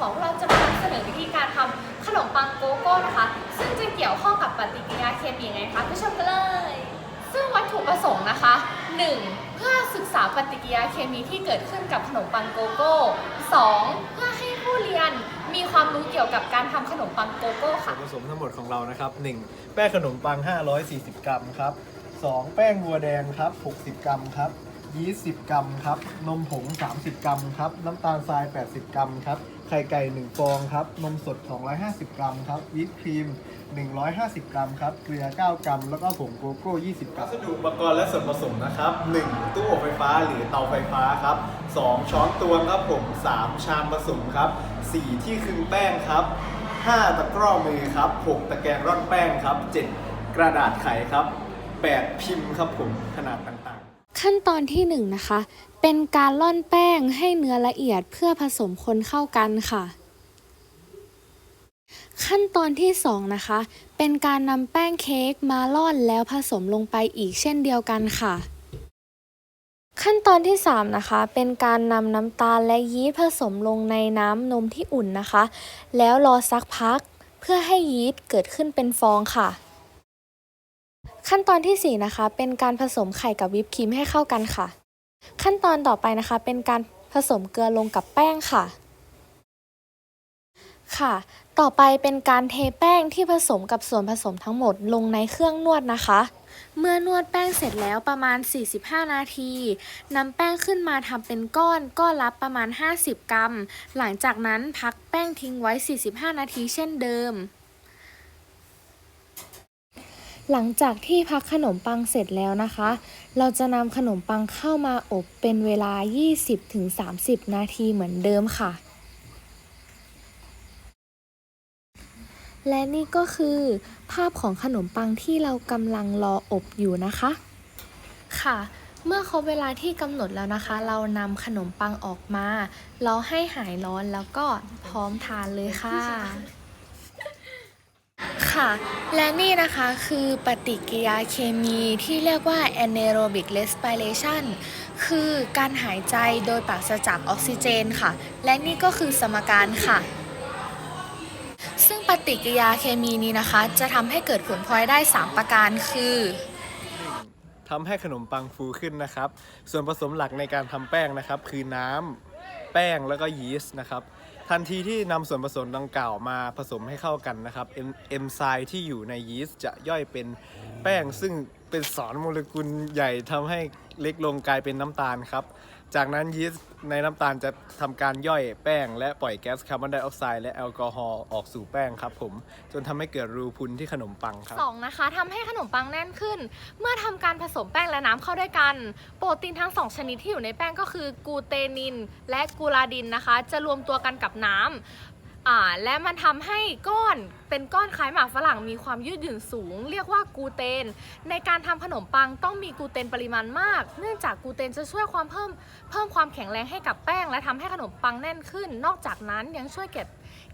ของเราจะมาเสนอวิธีการทำขนมปังโกโก้นะคะ ซึ่งจะเกี่ยวข้องกับปฏิกิริยาเคมีไงคะไปชมกันเลย ซึ่งวัตถุประสงค์นะคะ 1. เพื่อศึกษาปฏิกิริยาเคมีที่เกิดขึ้นกับขนมปังโกโก้ 2. เพื่อให้ผู้เรียนมีความรู้เกี่ยวกับการทำขนมปังโกโก้ส่วค่ะนผสมทั้งหมดของเรานะครับ 1. แป้งขนมปัง 540 กรัมครับ 2. แป้งวัวแดงครับ 60 กรัมครับยีสต์10 กรัมครับ นมผง 30 กรัมครับ น้ำตาลทราย 80 กรัมครับ ไข่ไก่ 1 ฟองครับ นมสด 250 กรัมครับวิปครีม 150 กรัมครับ เกลือ 9 กรัม แล้วก็ผงโกโก้ 20 กรัมวัสดุอุปกรณ์และส่วนผสมนะครับ 1. ตู้อบไฟฟ้าหรือเตาไฟฟ้าครับ 2. ช้อนตวงครับผม 3. ชามผสมครับ 4. ที่คึงแป้งครับ 5. ตะกร้อมือครับ 6. ตะแกรงร่อนแป้งครับ 7. กระดาษไขครับ 8. พิมพ์ครับผมขนาดต่างๆ ขั้นตอนที่1นงนะคะ เป็นการร่อนแป้งให้เนื้อละเอียดเพื่อผสมคนเข้ากันค่ะ ขั้นตอนที่ 2 นะคะ เป็นการนำแป้งเค้กมาร่อนแล้วผสมลงไปอีกเช่นเดียวกันค่ะ ขั้นตอนที่ 3 นะคะ เป็นการนำน้ำตาลและยีสต์ผสมลงในน้ำนมที่อุ่นนะคะ แล้วรอสักพักเพื่อให้ยีสต์เกิดขึ้นเป็นฟองค่ะ ขั้นตอนที่ 4 นะคะ เป็นการผสมไข่กับวิปครีมให้เข้ากันค่ะ ขั้นตอนต่อไปนะคะ เป็นการผสมเกลือลงกับแป้งค่ะ ค่ะ ต่อไปเป็นการเทแป้งที่ผสมกับส่วนผสมทั้งหมดลงในเครื่องนวดนะคะ เมื่อนวดแป้งเสร็จแล้วประมาณ 45 นาทีนำแป้งขึ้นมาทำเป็นก้อนก้อนละประมาณ 50 กรัม หลังจากนั้นพักแป้งทิ้งไว้ 45 นาทีเช่นเดิม หลังจากที่พักขนมปังเสร็จแล้วนะคะ เราจะนำขนมปังเข้ามาอบเป็นเวลา 20-30 นาทีเหมือนเดิมค่ะ และนี่ก็คือ ภาพของขนมปังที่เรากำลังรออบอยู่นะคะ ค่ะเมื่อครบเวลาที่กำหนดแล้วนะคะ เรานำขนมปังออกมา เราให้หายร้อนแล้วก็พร้อมทานเลยค่ะ ค่ะ และนี่นะคะคือปฏิกิริยาเคมีที่เรียกว่า anaerobic respiration คือการหายใจโดยปราศจากออกซิเจนค่ะ และนี่ก็คือสมการค่ะ ซึ่งปฏิกิริยาเคมีนี้นะคะ จะทำให้เกิดผลพลอยได้ 3 ประการคือทำให้ขนมปังฟูขึ้นนะครับ ส่วนผสมหลักในการทำแป้งนะครับ คือน้ำแป้งแล้วก็ยีสต์นะครับ ทันทีที่นำส่วนผสมดังกล่าวมาผสมให้เข้ากันนะครับเอ็มไซม์ที่อยู่ในยีสต์จะย่อยเป็นแป้งซึ่งเป็นสารโมเลกุลใหญ่ทำให้เล็กลงกลายเป็นน้ำตาลครับ จากนั้นยีสต์ในน้ำตาลจะทำการย่อยแป้ง และปล่อยแก๊สคาร์บอนไดออกไซด์และแอลกอฮอล์ออกสู่แป้งครับผมจนทำให้เกิดรูพุนที่ขนมปังครับ สองนะคะทำให้ขนมปังแน่นขึ้น เมื่อทำการผสมแป้งและน้ำเข้าด้วยกัน โปรตีนทั้งสองชนิดที่อยู่ในแป้งก็คือกลูเตนิน และกลูลาดินนะคะ จะรวมตัวกันกับน้ำ อ่าและมันทำให้ก้อนเป็นก้อนคล้ายหมากฝรั่งมีความยืดหยุ่นสูง เรียกว่ากูเตน ในการทำขนมปังต้องมีกูเตนปริมาณมาก เนื่องจากกูเตนจะช่วยความเพิ่มเพิ่มความแข็งแรงให้กับแป้ง และทำให้ขนมปังแน่นขึ้น นอกจากนั้นยังช่วยเก็บ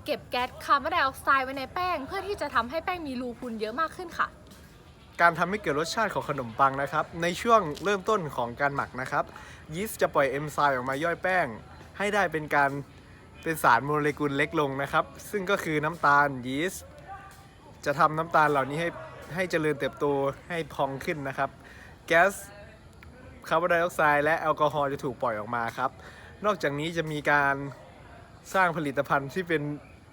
เก็บแก๊สคาร์บอนไดออกไซด์ไว้ในแป้ง เพื่อที่จะทำให้แป้งมีรูพุนเยอะมากขึ้นค่ะ การทำให้เกิดรสชาติของขนมปังนะครับ ในช่วงเริ่มต้นของการหมักนะครับยีสต์จะปล่อยเอนไซม์ออกมาย่อยแป้ง ให้ได้เป็นการ เป็นสารโมเลกุลเล็กลงนะครับ ซึ่งก็คือน้ำตาลยีสต์จะทำน้ำตาลเหล่านี้ให้ให้เจริญเติบโตให้พองขึ้นนะครับ แก๊สคาร์บอนไดออกไซด์และแอลกอฮอล์จะถูกปล่อยออกมาครับ นอกจากนี้จะมีการสร้างผลิตภัณฑ์ที่เป็น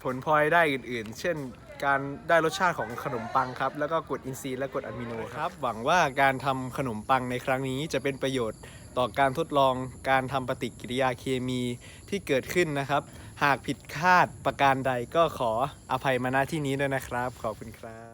ผลพลอยได้อื่น ๆ เช่นการได้รสชาติของขนมปังครับ แล้วก็กรดอินทรีย์และกรดอะมิโนครับ หวังว่าการทำขนมปังในครั้งนี้จะเป็นประโยชน์ ต่อการทดลองการทำปฏิกิริยาเคมีที่เกิดขึ้นนะครับ หากผิดคาดประการใดก็ขออภัยมาณที่นี้ด้วยนะครับ ขอบคุณครับ